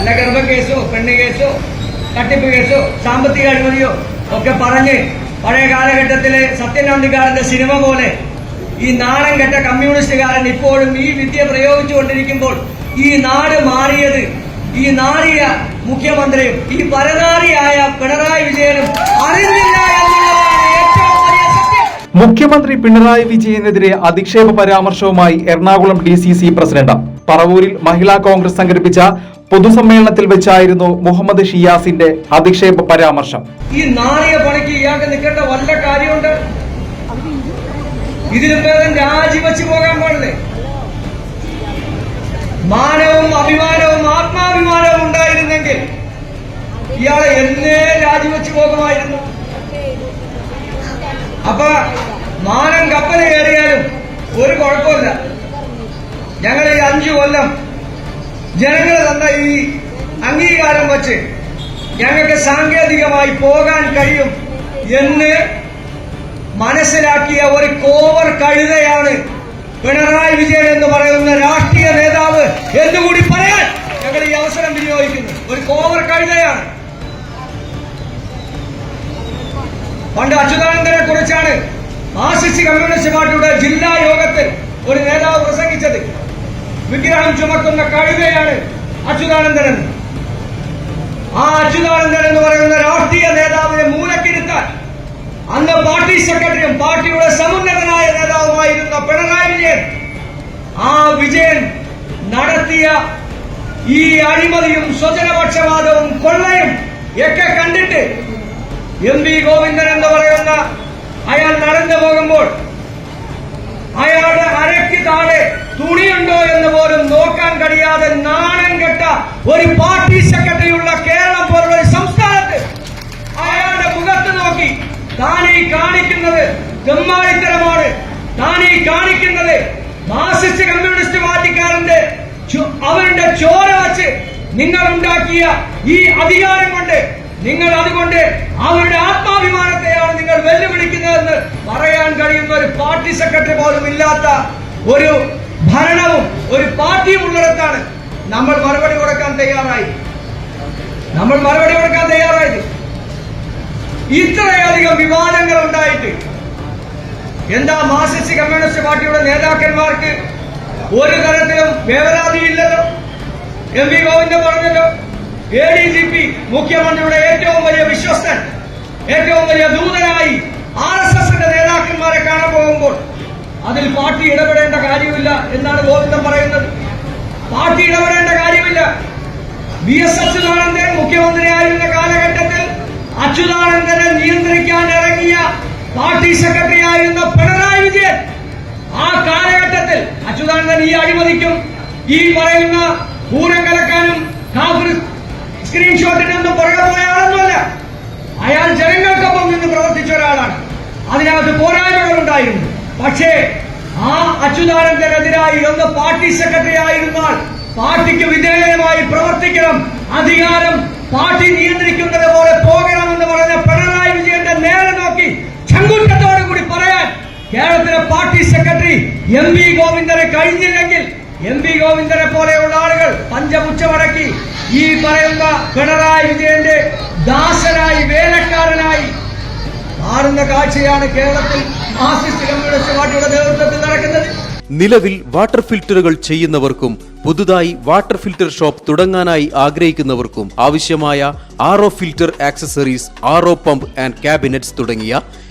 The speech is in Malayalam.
വല്ല ഗർഭ കേസോ പെണ്ണ് കേസോ തട്ടിപ്പ് കേസോ സാമ്പത്തിക അഴിമതിയോ ഒക്കെ പറഞ്ഞ് പഴയ കാലഘട്ടത്തിലെ സത്യനാന്തികാരന്റെ സിനിമ പോലെ ഈ നാടൻ കെട്ട കമ്മ്യൂണിസ്റ്റുകാരൻ ഇപ്പോഴും ഈ വിദ്യ പ്രയോഗിച്ചുകൊണ്ടിരിക്കുമ്പോൾ ഈ നാട് മാറിയത് ഈ നാറിയ മുഖ്യമന്ത്രിയും ഈ പരനാറിയായ പിണറായി വിജയനും അറിഞ്ഞില്ല എന്നുള്ളതാണ് ഏറ്റവും വലിയ സത്യം. മുഖ്യമന്ത്രി പിണറായി വിജയനെതിരെ അധിക്ഷേപ പരാമർശവുമായി Ernakulam D C C president പറവൂരിൽ മഹിളാ കോൺഗ്രസ് സംഘടിപ്പിച്ച പൊതുസമ്മേളനത്തിൽ വെച്ചായിരുന്നു മുഹമ്മദ് ഷിയാസിന്റെ അധിക്ഷേപ പരാമർശം. ഈ നാറിയ പണിക്ക് ഇയാൾക്ക് നിൽക്കേണ്ട വല്ല കാര്യമുണ്ട്? ഇതിനു ഭേദം രാജിവെച്ച് പോകാൻ പാടില്ലേ? മാനവും അഭിമാനവും ആത്മാഭിമാനവും ഉണ്ടായിരുന്നെങ്കിൽ ഇയാളെ എന്നേ രാജിവെച്ച് പോകുമായിരുന്നു. അപ്പൊ മാനം കപ്പൽ കയറിയാലും ഒരു കുഴപ്പമില്ല ഞങ്ങൾ ഈ അഞ്ചു കൊല്ലം ജനങ്ങൾ തന്ന ഈ അംഗീകാരം വച്ച് ഞങ്ങൾക്ക് സാങ്കേതികമായി പോകാൻ കഴിയും എന്ന് മനസ്സിലാക്കിയ ഒരു കോവർ കഴുതയാണ് പിണറായി വിജയൻ എന്ന് പറയുന്ന രാഷ്ട്രീയ നേതാവ് എന്നുകൂടി പറയാൻ ഞങ്ങൾ ഈ അവസരം വിനിയോഗിക്കുന്നു. ഒരു കോവർ കഴുതയാണ്. പണ്ട് അച്യുതാനന്ദനെ കുറിച്ചാണ് ആശിച്ച് കമ്മ്യൂണിസ്റ്റ് പാർട്ടിയുടെ ജില്ലാ യോഗത്തിൽ ഒരു നേതാവ് പ്രസംഗിച്ചത്. വിഗ്രഹം ചുമക്കുന്ന കഴിവയാണ് അച്യുതാനന്ദൻ ആ അച്യുതാനന്ദൻ എന്ന് പറയുന്ന രാഷ്ട്രീയ നേതാവിനെ മൂലക്കിരുത്താൻ അന്ന് പാർട്ടി സെക്രട്ടറിയും പാർട്ടിയുടെ സമുന്നതനായ നേതാവുമായിരുന്ന പിണറായി വിജയൻ ആ വിജയൻ നടത്തിയ ഈ അഴിമതിയും സ്വജനപക്ഷപാതവും കൊള്ളയും ഒക്കെ കണ്ടിട്ട് എം വി ഗോവിന്ദൻ എന്ന് പറയുന്ന അയാൾ നടന്നു പോകുമ്പോൾ അയാളുടെ അരയ്ക്ക് താഴെ തുണിയുണ്ടോ എന്ന് പോലും നോക്കാൻ കഴിയാതെ നാണം കെട്ട ഒരു പാർട്ടി സെക്രട്ടറിയുള്ള കേരളം പോലുള്ള ഒരു സംസ്ഥാനത്ത് അയാളുടെ മുഖത്ത് നോക്കി ഈ കാണിക്കുന്നത് ഗമ്മാളിത്തരമാണ് ഈ കാണിക്കുന്നത് മാർസിസ്റ്റ് കമ്മ്യൂണിസ്റ്റ് പാർട്ടിക്കാരന്റെ അവരുടെ ചോര വച്ച് നിങ്ങൾ ഉണ്ടാക്കിയ ഈ അധികാരം കൊണ്ട് നിങ്ങൾ അതുകൊണ്ട് അവരുടെ ആത്മാഭിമാനത്തെയാണ് നിങ്ങൾ വെല്ലുവിളിക്കുന്നതെന്ന് പറയാൻ കഴിയുന്ന ഒരു പാർട്ടി സെക്രട്ടറി പോലും ഇല്ലാത്ത ഒരു ഭരണവും ഒരു പാർട്ടിയും ഉള്ളിടത്താണ്. നമ്മൾ മറുപടി കൊടുക്കാൻ തയ്യാറായി. നമ്മൾ മറുപടി കൊടുക്കാൻ തയ്യാറായത് ഇത്രയധികം വിവാദങ്ങൾ ഉണ്ടായിട്ട് എന്താ മാർക്സിസ്റ്റ് കമ്മ്യൂണിസ്റ്റ് പാർട്ടിയുടെ നേതാക്കന്മാർക്ക് ഒരു തരത്തിലും വേവലാതിയില്ലല്ലോ? എം വി ഗോവിന്ദൻ പറഞ്ഞല്ലോ എ ഡി ജി പി മുഖ്യമന്ത്രിയുടെ ഏറ്റവും വലിയ വിശ്വസ്തൻ ഏറ്റവും വലിയ ദൂതനായി ആർ എസ് എസിന്റെ നേതാക്കന്മാരെ കാണാൻ പോകുമ്പോൾ അതിൽ പാർട്ടി ഇടപെടേണ്ട കാര്യമില്ല എന്നാണ് ഗോവിന്ദൻ പറയുന്നത്. പാർട്ടി ഇടപെടേണ്ട കാര്യമില്ല. വി എസ് അച്യുതാനന്ദൻ മുഖ്യമന്ത്രിയായിരുന്ന കാലഘട്ടത്തിൽ അച്യുതാനന്ദനെ നിയന്ത്രിക്കാൻ ഇറങ്ങിയ പാർട്ടി സെക്രട്ടറി ആയിരുന്ന പിണറായി വിജയൻ ആ കാലഘട്ടത്തിൽ അച്യുതാനന്ദൻ ഈ അഴിമതിക്കും ഈ പറയുന്ന പൂരം കലക്കാനും സ്ക്രീൻഷോട്ടിനൊന്നും പുറകെ പോയ ആളൊന്നുമല്ല അയാൾ ജനങ്ങൾക്കൊപ്പം നിന്ന് പ്രവർത്തിച്ച ഒരാളാണ്. അതിനകത്ത് പോരായ്മകൾ ഉണ്ടായിരുന്നു പക്ഷേ ആ അച്യുതാനന്ദനെതിരായി ഒന്ന് പാർട്ടി സെക്രട്ടറി ആയിരുന്നാൽ പാർട്ടിക്ക് വിധേയമായി പ്രവർത്തിക്കണം. അധികാരം പാർട്ടി നിയന്ത്രിക്കുന്നത് പോലെ പോകണമെന്ന് പറഞ്ഞ പിണറായി വിജയന്റെ നേരെ നോക്കി ചങ്കൂറ്റത്തോടു കൂടി പറയാൻ കേരളത്തിലെ പാർട്ടി സെക്രട്ടറി എം വി ഗോവിന്ദനെ കഴിഞ്ഞില്ലെങ്കിൽ എം വി ഗോവിന്ദനെ പോലെയുള്ള ആളുകൾ പഞ്ചമുച്ചമടക്കി ഈ പറയുന്ന പിണറായി വിജയന്റെ ദാസനായി വേലക്കാരനായി മാറുന്ന കാഴ്ചയാണ് കേരളത്തിൽ നടക്കുന്നത്. നിലവിൽ വാട്ടർ ഫിൽറ്ററുകൾ ചെയ്യുന്നവർക്കും പുതുതായി വാട്ടർ ഫിൽറ്റർ ഷോപ്പ് തുടങ്ങാനായി ആഗ്രഹിക്കുന്നവർക്കും ആവശ്യമായ R filter accessories R pump and cabinets തുടങ്ങിയ